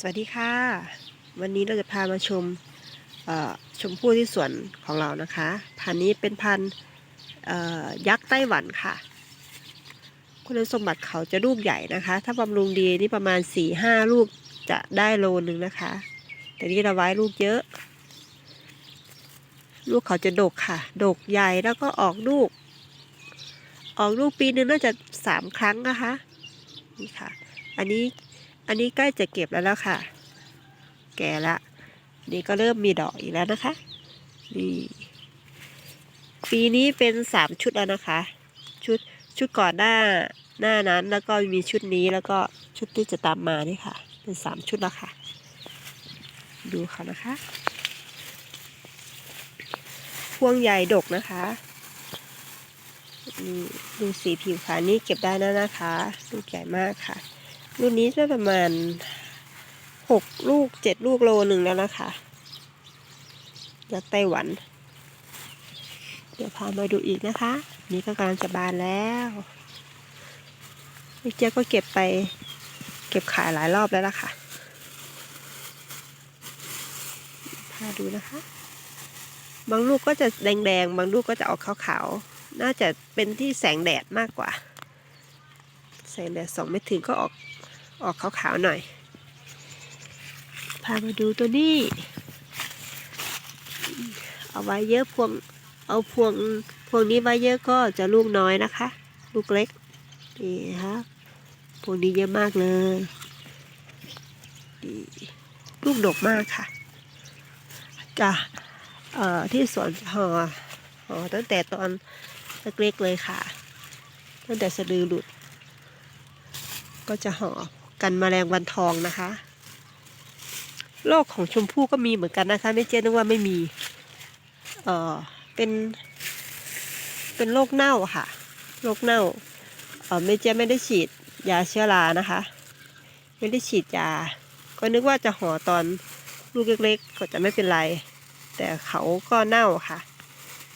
สวัสดีค่ะ วันนี้เราจะพามาชมชมพู่ที่สวนของเรานะคะ พันนี้เป็นพันยักษ์ไต้หวันค่ะ คุณสมบัติเขาจะลูกใหญ่นะคะ ถ้าบำรุงดีนี่ประมาณ4ี่ห้าลูกจะได้โลนึงนะคะ แต่นี่เราไว้ลูกเยอะ ลูกเขาจะดกค่ะ ดกใหญ่แล้วก็ออกลูก ออกลูกปีนึงน่าจะสามครั้งนะคะ นี่ค่ะ อันนี้ อันนี้ใกล้จะเก็บแล้วแล้วค่ะ แก่ละ นี่ก็เริ่มมีดอกอีกแล้วนะคะ นี่ ปีนี้เป็นสามชุดแล้วนะคะ ชุดชุดก่อนหน้าหน้านั้นแล้วก็มีชุดนี้แล้วก็ชุดที่จะตามมานี่ค่ะ เป็นสามชุดแล้วค่ะ ดูเขานะคะ พวงใหญ่ดกนะคะนี่ดูสีผิวค่ะนี่เก็บได้แล้วนะคะ ลูกใหญ่มากค่ะ รุ่นนี้จะประมาณหกลูกเจ็ดลูกโลหนึ่งแล้วนะคะจากไต้หวัน เดี๋ยวพามาดูอีกนะคะ นี่ก็กำลังจะบานแล้วพี่เจ๊ก็เก็บไปเก็บขายหลายรอบแล้วล่ะค่ะ พาดูนะคะ บางลูกก็จะแดงๆ บางลูกก็จะออกขาวๆ น่าจะเป็นที่แสงแดดมากกว่า แสงแดดส่องไม่ถึงก็ออก ออกขาวๆหน่อย พามาดูตัวนี้ เอาไว้เยอะพวง เอาพวงพวงนี้ไว้เยอะก็จะลูกน้อยนะคะ ลูกเล็ก นี่นะคะพวงนี้เยอะมากเลยดีลูกดกมากค่ะจ้ะเอ่อที่สวนห่อห่อตั้งแต่ตอนเล็กๆเลยค่ะ ตั้งแต่สะดือหลุด ก็จะห่อ กันแมลงวันทองนะคะโรคของชมพู่ก็มีเหมือนกันนะคะ ไม่เจ๊นึกว่าไม่มี เออเป็น เป็นโรคเน่าค่ะ โรคเน่า เออไม่เจ๊ไม่ได้ฉีดยาเชื้อรานะคะ ไม่ได้ฉีดยา ก็นึกว่าจะห่อตอนลูกเล็กๆ ก็จะไม่เป็นไร แต่เขาก็เน่าค่ะ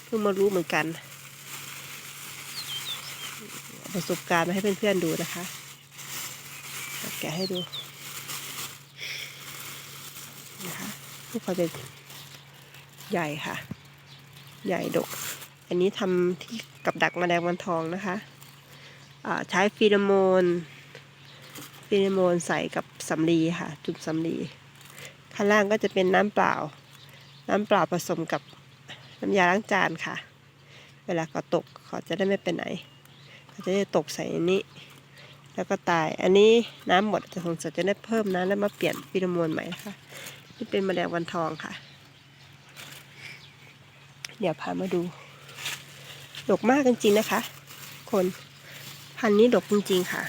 เพิ่งมารู้เหมือนกัน ประสบการณ์มาให้เพื่อนๆดูนะคะ แกะให้ดูนะคะลูกเขาจะใหญ่ค่ะ ใหญ่ดก อันนี้ทำที่กับดักแมลงวันทองนะคะะใช้ฟีโรโมนฟีโรโมนใส่กับสำลีค่ะ จุ่มสำลีข้างล่างก็จะเป็นน้ำเปล่า น้ำเปล่าผสมกับน้ำยาล้างจานค่ะ เวลาเขาตกเขาจะได้ไม่ไปไหน เขาจะได้ตกใส่อันนี้ แล้วก็ตาย อันนี้น้ำหมดจะสงสัยจะได้เพิ่มน้ำแล้วมาเปลี่ยนฟิโรโมนใหม่นะคะนี่เป็นแมลงวันทองค่ะ เดี๋ยวพามาดูดกมากจริงๆนะคะ คนพันนี้ดกจริงๆค่ะ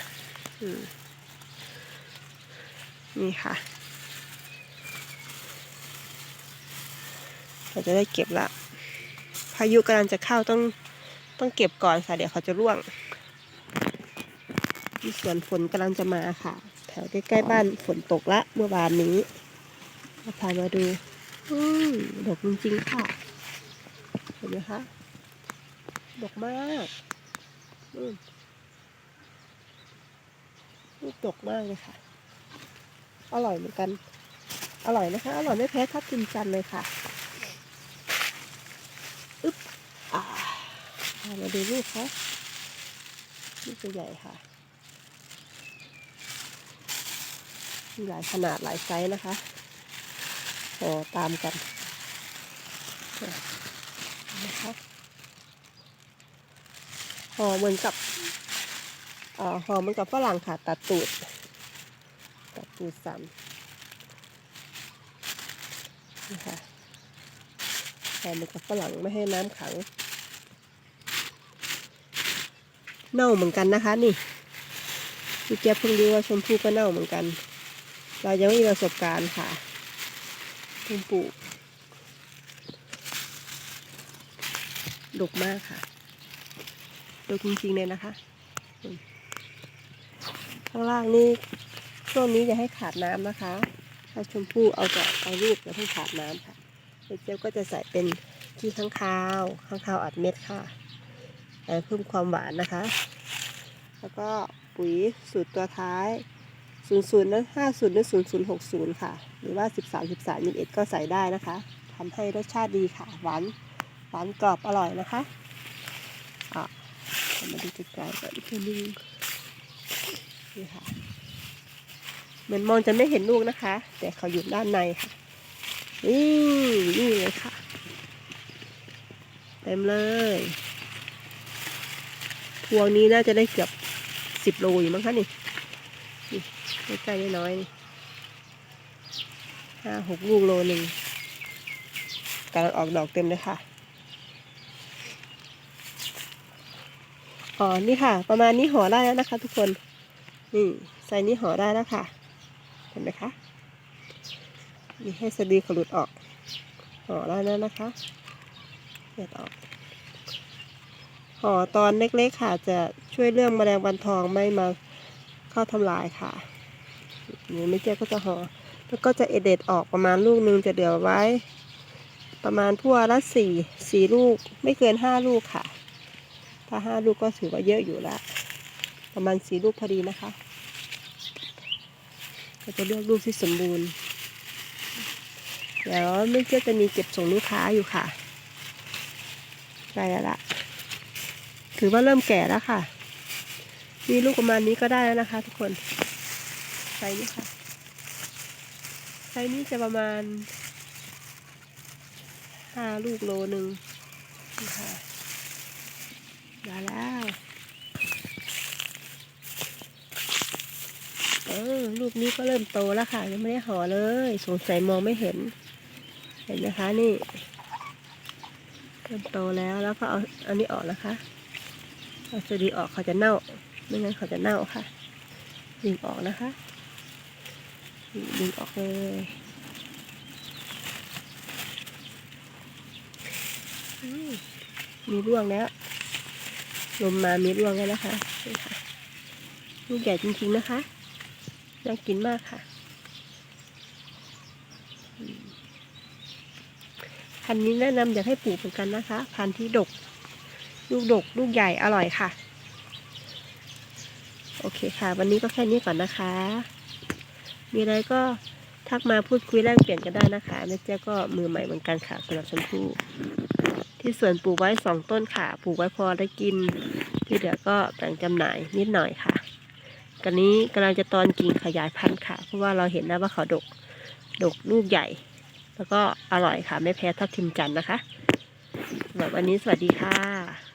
นี่ค่ะเราจะได้เก็บละพายุกำลังจะเข้าต้องต้องเก็บก่อนค่ะ เดี๋ยวเขาจะร่วง ที่สวนฝนกำลังจะมาค่ะ แถวใกล้ๆบ้านฝนตกละเมื่อวานนี้มาพามาดูอืมดกจริงๆค่ะ เห็นไหมคะดกมากอืมลูกดกมากเลยค่ะ อร่อยเหมือนกัน อร่อยนะคะ อร่อยไม่แพ้ทับทิมจันเลยค่ะอึ๊บอ่าพามาดูลูกเขาลูกตัวใหญ่ค่ะ มีหลายขนาดหลายไซส์นะคะห่อตามกันนะคะห่อเหมือนกับอห่อเหมือนกับฝรั่งค่ะตัดตูด ตัดตูดสันนะคะห่อเหมือนกับฝรั่งไม่ให้น้ำขัง เน่าเหมือนกันนะคะนี่พี่เจี๊ยบเพิ่งรู้ว่าชมพู่ก็เน่าเหมือนกัน เรายังไม่มีประสบการณ์ค่ะเพิ่งปลูกดกมากค่ะดกจริงๆเลยนะคะ ข้างล่างนี่ช่วงนี้อย่าให้ขาดน้ำนะคะ ถ้าชมพู่เอาจะเอาลูกอย่าให้ขาดน้ำค่ะเจ๊ยบก็จะใส่เป็นขี้ข้างคาวข้างคาวอัดเม็ดค่ะเพิ่มความหวานนะคะ แล้วก็ปุ๋ยสูตรตัวท้าย ศูนย์ศูนย์นะห้าศูนย์หรือศูนย์ศูนย์หกศูนย์ค่ะ หรือว่าสิบสามสิบสามยี่สิบเอ็ดก็ใส่ได้นะคะทำให้รสชาติดีค่ะ หวาน หวานกรอบอร่อยนะคะอะมาดูใกล้ๆก่อนคือนึงนี่ค่ะ เหมือนมองจะไม่เห็นลูกนะคะ แต่เขาอยู่ด้านในค่ะ นี่นี่เลยค่ะ เต็มเลยพวงนี้น่าจะได้เกือบสิบโลอยู่มั้งคะนี่ นี่ใกล้ๆน้อยๆนี่ห้าหกลูกโลหนึ่งกำลังออกดอกเต็มเลยค่ะ อ๋อ นี่ค่ะ ประมาณนี้ห่อได้แล้วนะคะ ทุกคน นี่ใส่นี้ห่อได้แล้วค่ะ เห็นไหมคะ นี่ให้สะดือขลุดออก ห่อได้แล้วนะคะเด็ดออก ห่อตอนเล็กๆค่ะ จะช่วยเรื่องแมลงวันทองไม่มาเข้าทำลายค่ะ นี่ไม่เจ๊ก็จะห่อแล้วก็จะเอเด็ดออกประมาณลูกหนึ่งจะเดี๋ยวไว้ ประมาณทั่วละสี่สี่ลูกไม่เกินห้าลูกค่ะ ถ้าห้าลูกก็ถือว่าเยอะอยู่ละประมาณสี่ลูกพอดีนะคะ ก็จะเลือกลูกที่สมบูรณ์เดี๋ยวไม่เจ๊จะมีเก็บส่งลูกค้าอยู่ค่ะใกล้แล้วละถือว่าเริ่มแก่แล้วค่ะ มีลูกประมาณนี้ก็ได้แล้วนะคะทุกคน ไซส์นี้ค่ะ ไซส์นี้จะประมาณห้าลูกโลหนึ่งนี่ค่ะได้แล้วเออลูกนี้ก็เริ่มโตแล้วค่ะ ยังไม่ได้ห่อเลย สงสัยมองไม่เห็น เห็นไหมคะนี่เริ่มโตแล้วแล้วก็เอาอันนี้ออกนะคะเอาสดีออกเขาจะเน่า ไม่งั้นเขาจะเน่าค่ะดึงออกนะคะ ดึงออกเลย มีร่วงแล้วลมมามีร่วงแล้วนะคะนี่ค่ะลูกใหญ่จริงๆนะคะ น่ากินมากค่ะ พันนี้แนะนำอยากให้ปลูกเหมือนกันนะคะ พันที่ดก ลูกดก ลูกใหญ่อร่อยค่ะ โอเคค่ะ วันนี้ก็แค่นี้ก่อนนะคะ มีอะไรก็ทักมาพูดคุยแลกเปลี่ยนกันได้นะคะแม่เจ้าก็มือใหม่เหมือนกันค่ะสำหรับชมพู่ที่สวนปลูกไว้สองต้นค่ะ ปลูกไว้พอได้กิน ที่เหลือก็แบ่งจำหน่ายนิดหน่อยค่ะกันนี้กำลังจะตอนกิ่งขยายพันธุ์ค่ะ เพราะว่าเราเห็นแล้วว่าเขาดกดกลูกใหญ่ แล้วก็อร่อยค่ะ ไม่แพ้ทับทิมจันนะคะสำหรับวันนี้สวัสดีค่ะ